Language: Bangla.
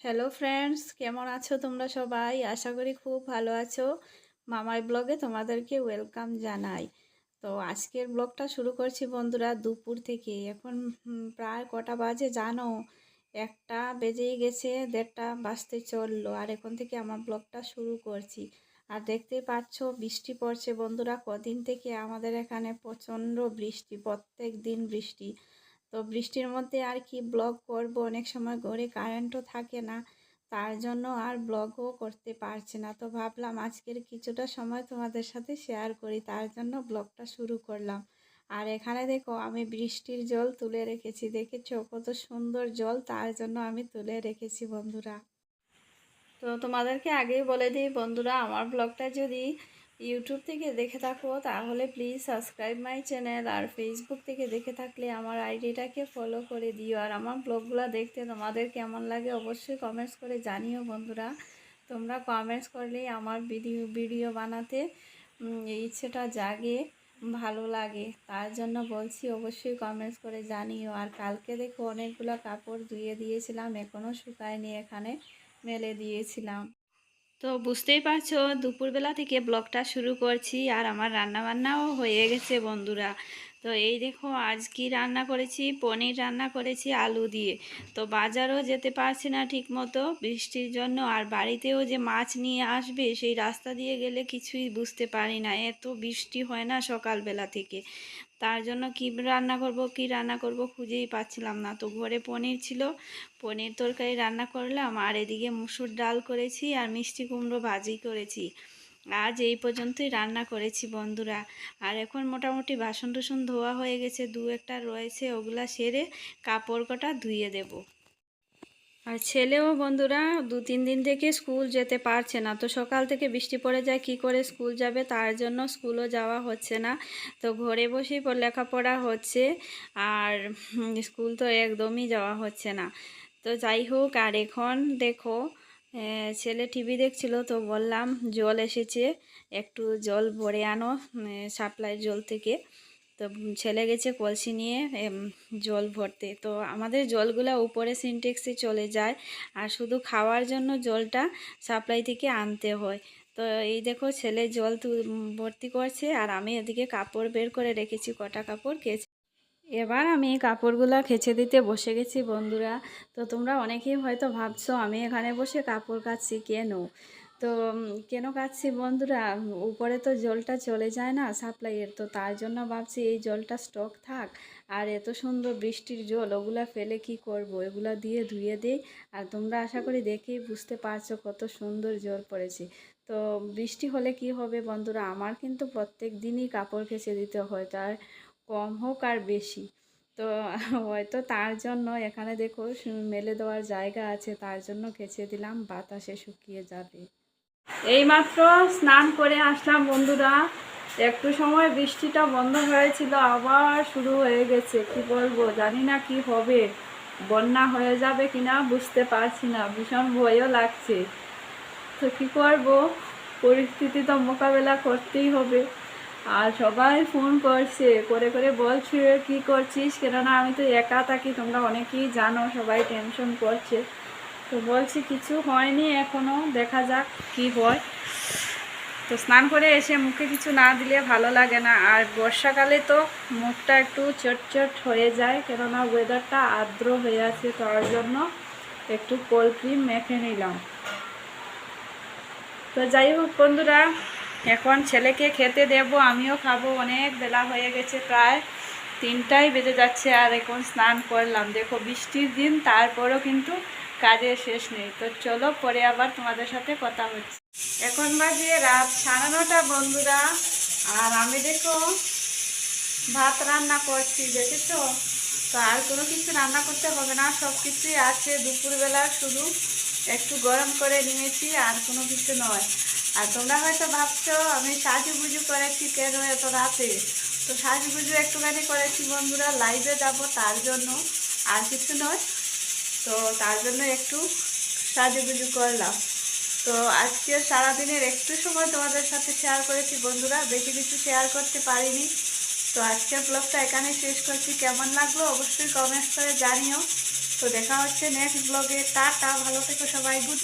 হ্যালো ফ্রেন্ডস কেমন আছো তোমরা সবাই? আশা করি খুব ভালো আছো। মামাই ব্লগে তোমাদেরকে ওয়েলকাম জানাই। তো আজকের ব্লগটা শুরু করছি বন্ধুরা দুপুর থেকে। এখন প্রায় কটা বাজে, জানো? একটা বেজেই গেছে, দেড়টা বাজতে চলল, আর এখন থেকে আমার ব্লগটা শুরু করছি। আর দেখতেই পাচ্ছ, বৃষ্টি পড়ছে বন্ধুরা। কদিন থেকে আমাদের এখানে প্রচণ্ড বৃষ্টি, প্রত্যেক দিন বৃষ্টি। তো বৃষ্টির মধ্যে আর কি ব্লগ করব। অনেক সময় ঘরে কারেন্টও থাকে না, তার জন্য আর ব্লগও করতে পারছি না। তো ভাবলাম আজকের কিছুটা সময় তোমাদের সাথে শেয়ার করি, তার জন্য ব্লগটা শুরু করলাম। আর এখানে দেখো, আমি বৃষ্টির জল তুলে রেখেছি। দেখেছ? কত সুন্দর জল, তার জন্য আমি তুলে রেখেছি বন্ধুরা। তো তোমাদেরকে আগেই বলে দিই বন্ধুরা, আমার ব্লগটা যদি ইউটিউব থেকে দেখে থাকো, তাহলে প্লিজ সাবস্ক্রাইব মাই চ্যানেল আর ফেসবুক থেকে দেখে থাকলে আমার আইডিটাকে ফলো করে দিও। আর আমার ব্লগগুলো দেখতে তোমাদের কেমন লাগে অবশ্যই কমেন্টস করে জানিও বন্ধুরা। তোমরা কমেন্টস করলেই আমার ভিডিও ভিডিও বানাতে ইচ্ছেটা জাগে, ভালো লাগে। তার জন্য বলছি অবশ্যই কমেন্টস করে জানিও। আর কালকে দেখো অনেকগুলো কাপড় ধুয়ে দিয়েছিলাম এখনও শুকায়নি, এখানে মেলে দিয়েছিলাম। তো বুঝতেই পারছ দুপুরবেলা থেকে ব্লগটা শুরু করছি আর আমার রান্নাবান্নাও হয়ে গেছে বন্ধুরা। তো এই দেখো, আজ কি রান্না করেছি? পনির রান্না করেছি আলু দিয়ে। তো বাজারও যেতে পারছি না ঠিক মতো বৃষ্টির জন্য, আর বাড়িতেও যে মাছ নিয়ে আসবে, সেই রাস্তা দিয়ে গেলে কিছুই বুঝতে পারি না। এত বৃষ্টি হয় না সকালবেলা থেকে। তার জন্য কি রান্না করব, কি রান্না করব খুঁজেই পাচ্ছিলাম না। তো ঘরে পনির ছিল, পনির তরকারি রান্না করলাম, আর এদিকে মুসুর ডাল করেছি, আর মিষ্টি কুমড়ো ভাজি করেছি। আজ এই পর্যন্তই রান্না করেছি বন্ধুরা। আর এখন মোটামুটি বাসন টুসন ধোয়া হয়ে গেছে, দু একটা রয়েছে, ওগুলা সেরে কাপড় কটা ধুয়ে দেব। আর ছেলেও বন্ধুরা দু তিন দিন থেকে স্কুল যেতে পারছে না, তো সকাল থেকে বৃষ্টি পড়ে যায়, কি করে স্কুল যাবে তার জন্য স্কুলও যাওয়া হচ্ছে না। তো ঘরে বসেই লেখাপড়া হচ্ছে, আর স্কুল তো একদমই যাওয়া হচ্ছে না। তো যাই হোক, আর এখন দেখো ছেলে টিভি দেখছিল তো বললাম, জল এসেছে, একটু জল ভরে আনো সাপ্লাই জল থেকে। তো ছেলে গেছে কলসি নিয়ে জল ভরতে। তো আমাদের জলগুলো উপরে সিনটেক্সে চলে যায়, আর শুধু খাওয়ার জন্য জলটা সাপ্লাই থেকে আনতে হয়। তো এই দেখো, ছেলে জল ভর্তি করছে, আর আমি এদিকে কাপড় বের করে রেখেছি, কটা কাপড় কেচে এবার আমি কাপড়গুলো খেচে দিতে বসে গেছি, বন্ধুরা। তো তোমরা অনেকেই হয়তো ভাবছ, আমি এখানে বসে কাপড় কাচ্ছি কেন? তো কেন কাচ্ছি বন্ধুরা? উপরে তো জলটা চলে যায় না সাপ্লাইয়ের, তো তার জন্য ভাবছি এই জলটা স্টক থাক। আর এত সুন্দর বৃষ্টির জল, ওগুলা ফেলে কি করব? এগুলা দিয়ে ধুয়ে দিই। আর তোমরা আশা করি দেখেই বুঝতে পারছ কত সুন্দর জল পড়েছে। তো, বৃষ্টি হলে কি হবে বন্ধুরা? আমার কিন্তু প্রত্যেক দিনই কাপড় কেচে দিতে হয়। তার কম হোক আর বেশি। তো হয়তো তার জন্য এখানে দেখো মেলে দেওয়ার জায়গা আছে, তার জন্য কেচে দিলাম, বাতাসে শুকিয়ে যাবে। এইমাত্র স্নান করে আসলাম বন্ধুরা। একটু সময় বৃষ্টিটা বন্ধ হয়েছিল, আবার শুরু হয়ে গেছে। কি বলব, জানি না কি হবে। বন্যা হয়ে যাবে কিনা বুঝতে পারছি না, ভীষণ ভয়ও লাগছে। তো কী করব? পরিস্থিতি তো মোকাবেলা করতেই হবে। আর সবাই ফোন করছে, করে করে বলছে, কি করছিস? কেননা আমি তো একা থাকি, তোমরা অনেকেই জানো, সবাই টেনশন করছে। তো বলছি, কিছু হয়নি এখনও দেখা যাক কি হয়। তো স্নান করে এসে মুখে কিছু না দিলে ভালো লাগে না। আর বর্ষাকালে তো মুখটা একটু চটচট হয়ে যায়, কেননা ওয়েদারটা আর্দ্র হয়ে আছে তার জন্য একটু কোল্ড ক্রিম মেখে নিলাম। তো যাই হোক বন্ধুরা এখন ছেলেকে খেতে দেব, আমিও খাব। অনেক বেলা হয়ে গেছে, প্রায় তিনটাই বেজে যাচ্ছে আর এখন স্নান করলাম। দেখো বৃষ্টির দিন, তারপরও কিন্তু কাজের শেষ নেই। তো চলো পরে আবার তোমাদের সাথে কথা হচ্ছে। এখন বাজে রাত সাড়ে নটা, বন্ধুরা। আর আমি দেখো ভাত রান্না করছি, দেখেছ? তো আর কোনো কিছু রান্না করতে হবে না, সব কিছুই আছে। দুপুরবেলা শুধু একটু গরম করে নিয়েছি, আর কোনো কিছু নয়। আর তোমরা হয়তো ভাবছ, আমি সাজুগুজু করেছি কেন এত রাতে? তো সাজুগুজু একটুখানি করেছি বন্ধুরা লাইভে যাব তার জন্য, আর কিছু নয়। তো তার জন্য একটু সাজুগুজু করলাম। তো আজকে সারাদিনের একটু সময় তোমাদের সাথে শেয়ার করেছি বন্ধুরা, বেশি কিছু শেয়ার করতে পারিনি। তো আজকের ব্লগটা এখানে শেষ করছি। কেমন লাগল অবশ্যই কমেন্টস করে জানিও। তো দেখা হচ্ছে নেক্সট ব্লগে টাটা, ভালো থেকো সবাই গুড